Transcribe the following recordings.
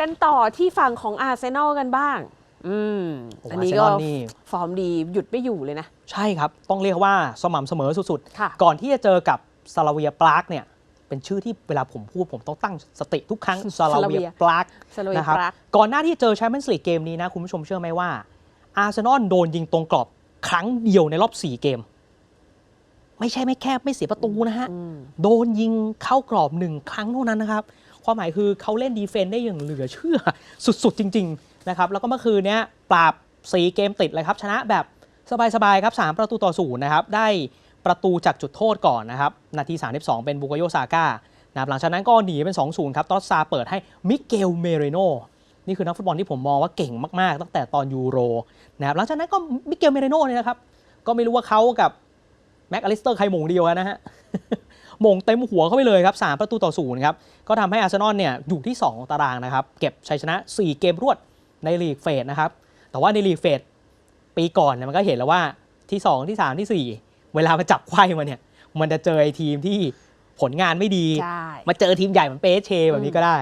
กันต่อที่ฝั่งของอาร์เซนอลกันบ้าง อืมโอ้อันนี้อาร์เซก็นอลนี่ฟอร์มดีหยุดไม่อยู่เลยนะ ใช่ครับ ต้องเรียกว่าสม่ำเสมอสุดค่ะๆก่อนที่จะเจอกับซาลาเวียปรากเนี่ยเป็นชื่อที่เวลาผมพูดผมต้องตั้งสติทุกครั้งซาลาเวียปรากสโลวีนะครับปรากก่อนหน้าที่เจอแชมเปี้ยนส์ลีกเกมนี้นะคุณผู้ชมเชื่อไหมว่าอาร์เซนอลโดนยิงตรงกรอบครั้งเดียวในรอบ 4 เกม ไม่ใช่ไม่แคบไม่เสียประตูนะฮะอืมโดนยิงเข้ากรอบหนึ่งครั้งเท่านั้นนะครับ ความหมายคือเขาเล่นดีเฟนต์ได้อย่างเหลือเชื่อสุดๆ จริง ๆ นะครับ แล้วก็เมื่อคืนนี้ปราบ 4 เกมติดเลยครับ ชนะแบบสบาย ๆ ครับ 3 ประตูต่อศูนย์นะครับ ได้ประตูจากจุดโทษก่อนนะครับ นาที 32 เป็นบุกโยซาก้านะครับหลังจากนั้นก็หนีเป็น 2-0 ครับ ตอสซาเปิดให้มิเกลเมเรโนนี่คือนักฟุตบอลที่ผมมองว่าเก่งมาก ๆ ตั้งแต่ตอนยูโรนะครับหลังจากนั้นก็มิเกลเมเรโนเนี่ยนะครับก็ไม่รู้ว่าเขากับแม็กอลิสเตอร์ใครหมงเดียวนะฮะ ม่งเต็มหัวเข้าไปเลยครับ 3 ประตูต่อศูนย์ครับ ก็ทำให้อาร์เซนอลเนี่ยอยู่ที่ 2 ตารางนะครับ เก็บชัยชนะ 4 เกมรวดในลีกเฟสนะครับ แต่ว่าในลีกเฟสปีก่อนเนี่ยมันก็เห็นแล้วว่าที่ 2 ที่ 3 ที่ 4 เวลามาจับไขว้มาเนี่ยมันจะเจอไอ้ทีมที่ผลงานไม่ดีใช่มาเจอทีมใหญ่เหมือนเปเชแบบนี้ก็ได้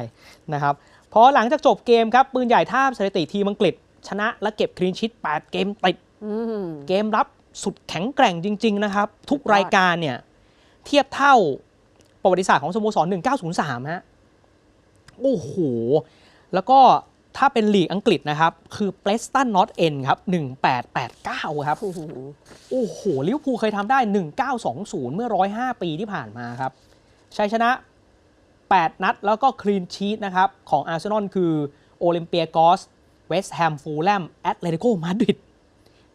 นะครับพอหลังจากจบเกมครับ ปืนใหญ่ท่าบสถิติทีมอังกฤษ ชนะและเก็บคลีนชิต 8 เกมติดอืมเกมรับสุดแข็งแกร่งจริง ๆ นะครับ ทุกสุดยอดรายการเนี่ย เทียบเท่าประวัติศาสตร์ของสโมสร 1903 ฮะ โอ้โห แล้วก็ถ้าเป็นลีกอังกฤษนะครับ คือเ r สตันนอตเอ็นครับ 1889 ครับโอ้โหโอ้โห ลิเวอร์พูลเคยทำได้ 1920 เมื่อ 105 ปีที่ผ่านมาครับ ชัยชนะ 8 นัดแล้วก็คลีนชีตนะครับ ของอาร์เซนอลคือโอลิมเปียกอสเวสต์แฮมฟูลแลมแอตเลติโกมาดริด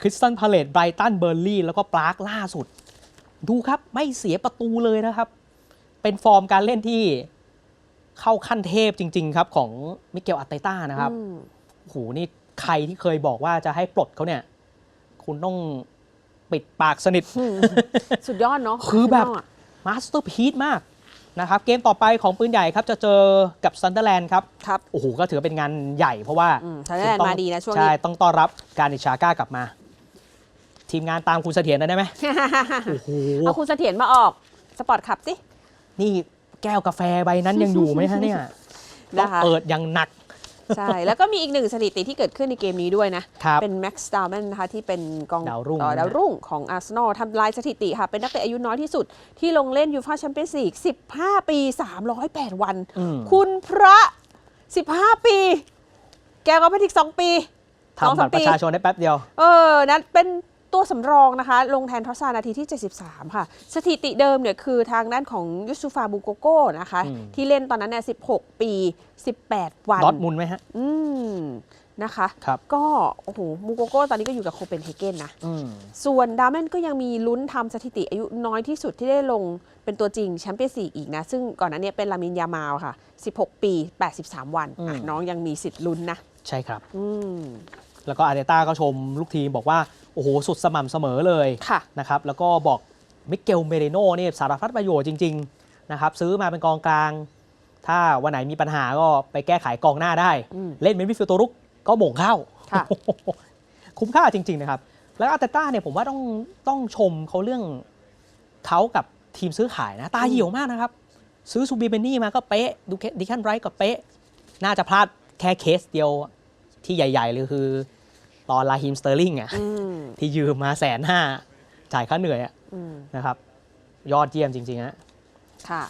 คริสตันพาเลตไบรตันเบอร์ลี่แล้วก็ปรากล่าสุด ดูครับไม่เสียประตูเลยนะครับ เป็นฟอร์มการเล่นที่เข้าขั้นเทพจริง ๆ ครับ ของมิเกลอาร์เตต้านะครับอืมโอ้โหนี่ใครที่เคยบอกว่าจะให้ปลดเขาเนี่ย คุณต้องปิดปากสนิท สุดยอดเนาะคือแบบาร์เซนละมาสเตอร์พีซมากนะครับ เกมต่อไปของปืนใหญ่ครับ จะเจอกับซันเดอร์แลนด์ครับครับโอ้โหก็ถือเป็นงานใหญ่เพราะว่าอืมซันเดอร์แลนด์คุณต้งมาดีนะช่วงนี้ใช่ต้องต้อนรับการอิชาก้ากลับมา ทีมงานตามคุณเสถียรหน่อยได้ไหมโอ้โหเอาคุณเสถียรมาออก สปอร์ตขับสิ นี่แก้วกาแฟใบนั้นยังอยู่ไหมฮะเนี่ยต้องนะคะ เปิดอย่างหนัก ใช่ แล้วก็มีอีกหนึ่งสถิติที่เกิดขึ้นในเกมนี้ด้วยนะ ครับเป็นแม็กซ์ดาวแมนนะคะที่เป็นกองดาวรุ่งต่อนะ ดาวรุ่งของอาร์เซนอลทำลายสถิติค่ะ เป็นนักเตะอายุน้อยที่สุด ที่ลงเล่นยูฟ่าแชมเปี้ยนส์ลีก 15 ปี 308 วัน อืม คุณพระ 15 ปี แกก็ไปอีก 2 ปีสองทำสาบัมตรประชาชนได้แป๊บเดียว เออ นั้นเป็น ตัวสำรองนะคะ ลงแทนทอสซานาทีที่ 73 ค่ะ สถิติเดิมเนี่ยคือทางด้านของยูซูฟาบูโกโก้นะคะ อืม ที่เล่นตอนนั้นเนี่ย16 ปี 18 วันดอทมุนด์ไหมฮะ อืมนะคะ ครับ ก็โอ้โหมูโกโก้ตอนนี้ก็อยู่กับโคเปนเฮเกนนะ อืม ส่วนดาร์แมนก็ยังมีลุ้นทำสถิติอายุน้อยที่สุดที่ได้ลงเป็นตัวจริงแชมเปี้ยนส์ลีกอีกนะ ซึ่งก่อนหน้านี้เป็นลามินยามาลค่ะ 16 ปี 83 วันอะอืม น้องยังมีสิทธิ์ลุ้นนะ ใช่ครับ อืม แล้วก็อาร์เตต้าก็ชมลูกทีมบอกว่า โอ้โหสุดสม่ำเสมอเลยค่ะนะครับแล้วก็บอกมิเกลเมเรโน่นี่สารพัดประโยชน์จริงๆนะครับซื้อมาเป็นกองกลาง ถ้าวันไหนมีปัญหาก็ไปแก้ไขกองหน้าได้อืมเล่นเป็นมิดฟิลด์ตัวรุกก็โมงเข้าค่ะคุ้มค่าจริง ๆ นะครับ แล้วอาร์เตต้าเนี่ยผมว่าต้องต้องชมเขาเรื่องเขากับทีมซื้อขายนะ ตาเหี่ยวมากนะครับ ซื้อซูบีเบนนี่มาก็เป๊ะดูดิคันไรท์ก็เป๊ะ น่าจะพลาดแค่เคสเดียวที่ใหญ่ ๆ เลยคือ ตอนลาฮิมสเตอร์ลิงอะอืมที่ยืมมาแสนห้าจ่ายค่าเหนื่อยอะอืมนะครับ ยอดเยี่ยมจริงๆฮะค่ะ